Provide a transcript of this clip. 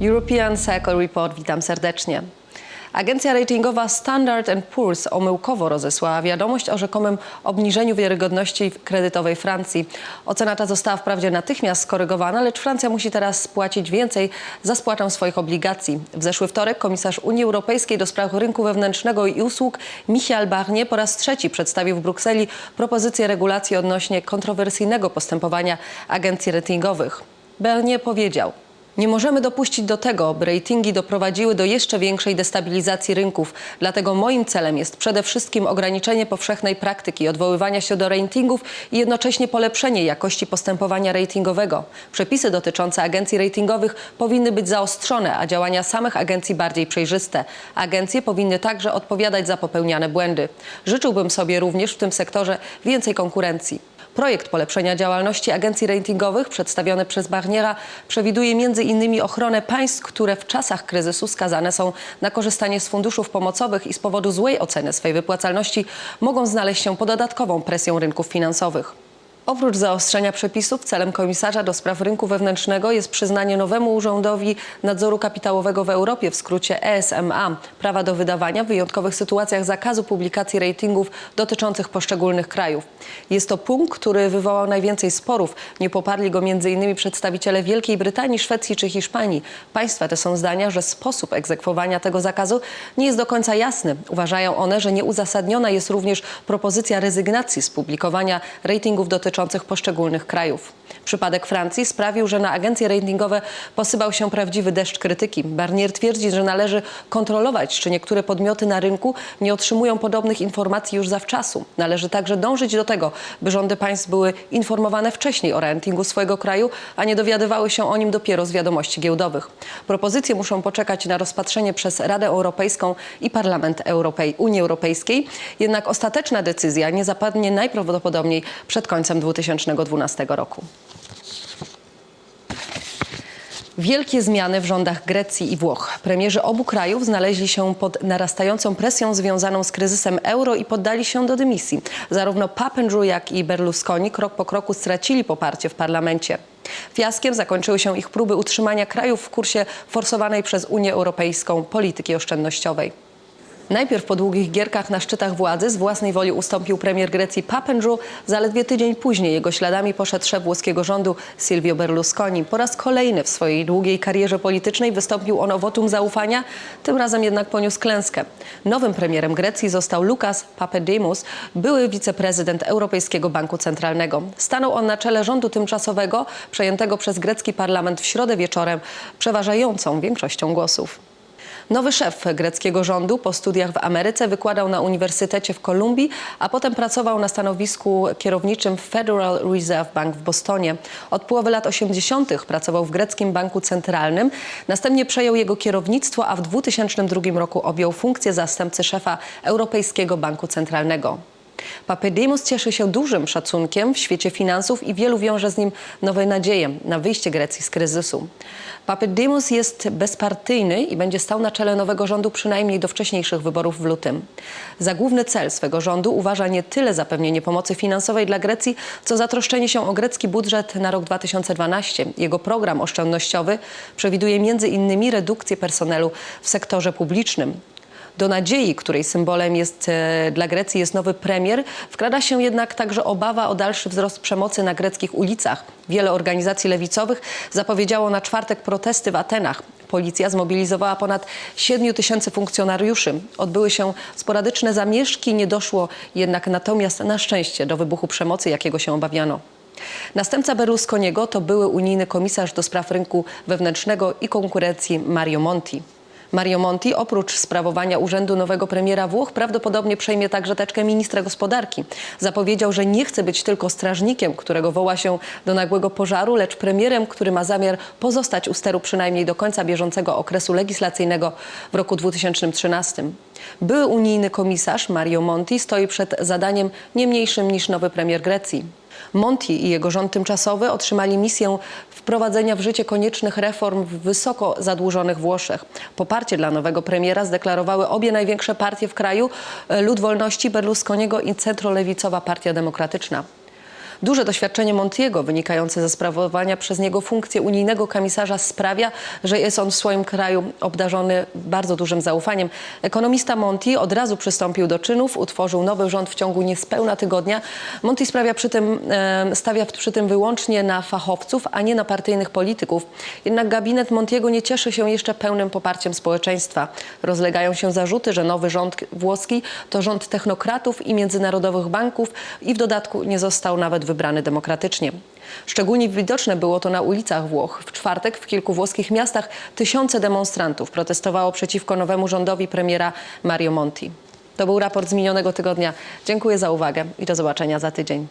European Cycle Report, witam serdecznie. Agencja ratingowa Standard Poor's omyłkowo rozesłała wiadomość o rzekomym obniżeniu wiarygodności kredytowej Francji. Ocena ta została wprawdzie natychmiast skorygowana, lecz Francja musi teraz płacić więcej za spłatę swoich obligacji. W zeszły wtorek komisarz Unii Europejskiej do spraw rynku wewnętrznego i usług Michel Barnier po raz trzeci przedstawił w Brukseli propozycję regulacji odnośnie kontrowersyjnego postępowania agencji ratingowych. Barnier powiedział – nie możemy dopuścić do tego, by ratingi doprowadziły do jeszcze większej destabilizacji rynków. Dlatego moim celem jest przede wszystkim ograniczenie powszechnej praktyki odwoływania się do ratingów i jednocześnie polepszenie jakości postępowania ratingowego. Przepisy dotyczące agencji ratingowych powinny być zaostrzone, a działania samych agencji bardziej przejrzyste. Agencje powinny także odpowiadać za popełniane błędy. Życzyłbym sobie również w tym sektorze więcej konkurencji. Projekt polepszenia działalności agencji ratingowych przedstawiony przez Barniera przewiduje m.in. ochronę państw, które w czasach kryzysu skazane są na korzystanie z funduszów pomocowych i z powodu złej oceny swej wypłacalności mogą znaleźć się pod dodatkową presją rynków finansowych. Oprócz zaostrzenia przepisów, celem komisarza do spraw rynku wewnętrznego jest przyznanie nowemu Urzędowi Nadzoru Kapitałowego w Europie, w skrócie ESMA, prawa do wydawania w wyjątkowych sytuacjach zakazu publikacji ratingów dotyczących poszczególnych krajów. Jest to punkt, który wywołał najwięcej sporów. Nie poparli go m.in. przedstawiciele Wielkiej Brytanii, Szwecji czy Hiszpanii. Państwa te są zdania, że sposób egzekwowania tego zakazu nie jest do końca jasny. Uważają one, że nieuzasadniona jest również propozycja rezygnacji z publikowania ratingów dotyczących dotyczących poszczególnych krajów. Przypadek Francji sprawił, że na agencje ratingowe posypał się prawdziwy deszcz krytyki. Barnier twierdzi, że należy kontrolować, czy niektóre podmioty na rynku nie otrzymują podobnych informacji już zawczasu. Należy także dążyć do tego, by rządy państw były informowane wcześniej o ratingu swojego kraju, a nie dowiadywały się o nim dopiero z wiadomości giełdowych. Propozycje muszą poczekać na rozpatrzenie przez Radę Europejską i Parlament Europej Unii Europejskiej. Jednak ostateczna decyzja nie zapadnie najprawdopodobniej przed końcem 2012 roku. Wielkie zmiany w rządach Grecji i Włoch. Premierzy obu krajów znaleźli się pod narastającą presją związaną z kryzysem euro i poddali się do dymisji. Zarówno Papandreou, jak i Berlusconi krok po kroku stracili poparcie w parlamencie. Fiaskiem zakończyły się ich próby utrzymania krajów w kursie forsowanej przez Unię Europejską polityki oszczędnościowej. Najpierw po długich gierkach na szczytach władzy z własnej woli ustąpił premier Grecji Papandreou. Zaledwie tydzień później jego śladami poszedł szef włoskiego rządu Silvio Berlusconi. Po raz kolejny w swojej długiej karierze politycznej wystąpił on o wotum zaufania, tym razem jednak poniósł klęskę. Nowym premierem Grecji został Lukas Papademos, były wiceprezydent Europejskiego Banku Centralnego. Stanął on na czele rządu tymczasowego, przejętego przez grecki parlament w środę wieczorem przeważającą większością głosów. Nowy szef greckiego rządu po studiach w Ameryce wykładał na Uniwersytecie w Kolumbii, a potem pracował na stanowisku kierowniczym w Federal Reserve Bank w Bostonie. Od połowy lat 80. pracował w greckim banku centralnym, następnie przejął jego kierownictwo, a w 2002 roku objął funkcję zastępcy szefa Europejskiego Banku Centralnego. Papademos cieszy się dużym szacunkiem w świecie finansów i wielu wiąże z nim nowe nadzieje na wyjście Grecji z kryzysu. Papademos jest bezpartyjny i będzie stał na czele nowego rządu przynajmniej do wcześniejszych wyborów w lutym. Za główny cel swego rządu uważa nie tyle zapewnienie pomocy finansowej dla Grecji, co zatroszczenie się o grecki budżet na rok 2012. Jego program oszczędnościowy przewiduje innymi redukcję personelu w sektorze publicznym. Do nadziei, której symbolem jest e, dla Grecji jest nowy premier, wkrada się jednak także obawa o dalszy wzrost przemocy na greckich ulicach. Wiele organizacji lewicowych zapowiedziało na czwartek protesty w Atenach. Policja zmobilizowała ponad 7 tysięcy funkcjonariuszy. Odbyły się sporadyczne zamieszki, nie doszło jednak natomiast na szczęście do wybuchu przemocy, jakiego się obawiano. Następca Berlusconiego to były unijny komisarz do spraw rynku wewnętrznego i konkurencji Mario Monti. Mario Monti oprócz sprawowania urzędu nowego premiera Włoch prawdopodobnie przejmie także teczkę ministra gospodarki. Zapowiedział, że nie chce być tylko strażnikiem, którego woła się do nagłego pożaru, lecz premierem, który ma zamiar pozostać u steru przynajmniej do końca bieżącego okresu legislacyjnego w roku 2013. Były unijny komisarz Mario Monti stoi przed zadaniem nie mniejszym niż nowy premier Grecji. Monti i jego rząd tymczasowy otrzymali misję wprowadzenia w życie koniecznych reform w wysoko zadłużonych Włoszech. Poparcie dla nowego premiera zdeklarowały obie największe partie w kraju, e, Lud Wolności Berlusconiego i centrolewicowa Partia Demokratyczna. Duże doświadczenie Montiego, wynikające ze sprawowania przez niego funkcji unijnego komisarza, sprawia, że jest on w swoim kraju obdarzony bardzo dużym zaufaniem. Ekonomista Monti od razu przystąpił do czynów, utworzył nowy rząd w ciągu niespełna tygodnia. Monti sprawia przy tym, stawia przy tym wyłącznie na fachowców, a nie na partyjnych polityków. Jednak gabinet Montiego nie cieszy się jeszcze pełnym poparciem społeczeństwa. Rozlegają się zarzuty, że nowy rząd włoski to rząd technokratów i międzynarodowych banków i w dodatku nie został nawet wybrany demokratycznie. Szczególnie widoczne było to na ulicach Włoch. W czwartek w kilku włoskich miastach tysiące demonstrantów protestowało przeciwko nowemu rządowi premiera Mario Monti. To był raport z minionego tygodnia. Dziękuję za uwagę i do zobaczenia za tydzień.